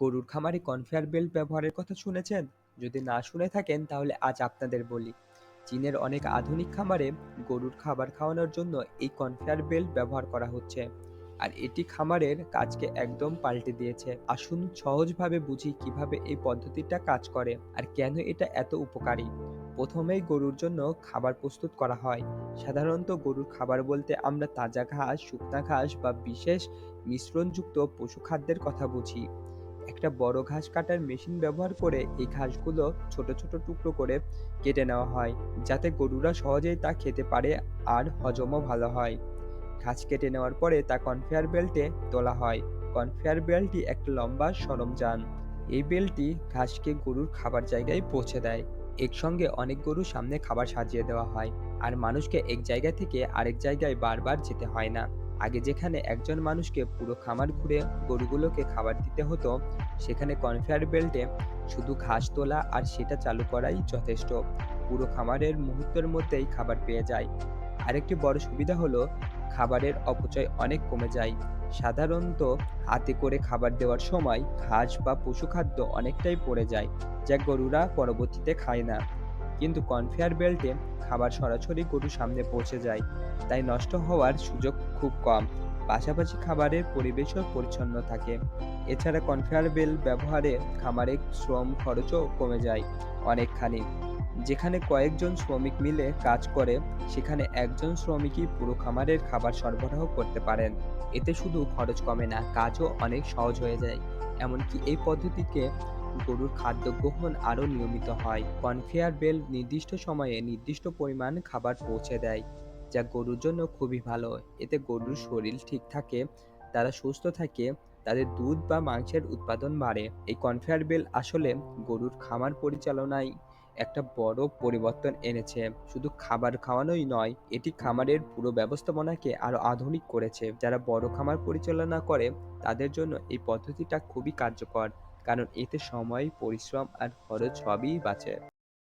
গরুর খামারে conveyor belt ব্যবহারের কথা শুনেছেন? যদি না শুনে থাকেন, তাহলে আজ আপনাদের বলি। চীনের অনেক আধুনিক খামারে গরুর খাবার খাওয়ানোর জন্য এই কনভেয়ার বেল্ট ব্যবহার করা হচ্ছে। আর এটি খামারের কাজকে একদম পাল্টে দিয়েছে। আসুন সহজভাবে বুঝি কীভাবে এই পদ্ধতিটা কাজ করে আর কেন এটা এত উপকারী। প্রথমেই গরুর জন্য খাবার প্রস্তুত করা হয়। সাধারণত গরুর খাবার বলতে আমরা তাজা ঘাস, শুকনা ঘাস বা বিশেষ মিশ্রণযুক্ত পশু খাদ্যের কথা বুঝি। একটা বড় ঘাস কাটার মেশিন ব্যবহার করে এই ঘাসগুলো ছোট ছোট টুকরো করে কেটে নেওয়া হয়, যাতে গরুরা সহজেই তা খেতে পারে আর হজমও ভালো হয়। ঘাস কেটে নেওয়ার পরে তা কনফেয়ার বেল্টে তোলা হয়। কনফেয়ার বেল্টটি একটা লম্বা সরঞ্জাম। এই বেল্টটি ঘাসকে গরুর খাবার জায়গায় পৌঁছে দেয়। একসঙ্গে অনেক গরুর সামনে খাবার সাজিয়ে দেওয়া হয়, আর মানুষকে এক জায়গা থেকে আরেক জায়গায় বারবার যেতে হয় না। আগে যেখানে একজন মানুষকে পুরো খামার ঘুরে গরুগুলোকে খাবার দিতে হতো, সেখানে কনভেয়ার বেল্টে শুধু ঘাস তোলা আর সেটা চালু করাই যথেষ্ট। পুরো খামারের মুহূর্তের মধ্যেই খাবার পেয়ে যায়। আরেকটি বড় সুবিধা হলো, খাবারের অপচয় অনেক কমে যায়। সাধারণত হাতে করে খাবার দেওয়ার সময় ঘাস বা পশু খাদ্য অনেকটাই পড়ে যায়, যা গরুরা পরবর্তীতে খায় না। কিন্তু কনফেয়ার বেল্টে খাবার সরাসরি গরুর সামনে পৌঁছে যায়। তাই নষ্ট হওয়ার সুযোগ খুব কম। পাশাপাশি খাবারের পরিবেশও পরিচ্ছন্ন থাকে। এছাড়া কনফেয়ার বেল্ট ব্যবহারে খামারে শ্রম খরচও কমে যায় অনেকখানি। যেখানে কয়েকজন শ্রমিক মিলে কাজ করে, সেখানে একজন শ্রমিকই পুরো খামারের খাবার সরবরাহ করতে পারেন। এতে শুধু খরচ কমে না, কাজও অনেক সহজ হয়ে যায়। এমনকি এই পদ্ধতিকে গরুর খাদ্য গ্রহণ আরও নিয়মিত হয়। কনফেয়ার বেল্ট নির্দিষ্ট সময়ে নির্দিষ্ট পরিমাণ খাবার পৌঁছে দেয়, যা গরুর জন্য খুবই ভালো। এতে গরুর শরীর ঠিক থাকে, তারা সুস্থ থাকে, তাদের দুধ বা মাংসের উৎপাদন বাড়ে। এই কনফেয়ার বেল আসলে গরুর খামার পরিচালনায় একটা বড় পরিবর্তন এনেছে। শুধু খাবার খাওয়ানোই নয়, এটি খামারের পুরো ব্যবস্থাপনাকে আরও আধুনিক করেছে। যারা বড় খামার পরিচালনা করে, তাদের জন্য এই পদ্ধতিটা খুবই কার্যকর। কারণ এতে সময় পরিশ্রম আর খরচ সবই বাঁচে।